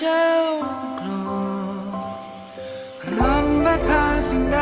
เจ้าครอรำบัดพาสิ่งใด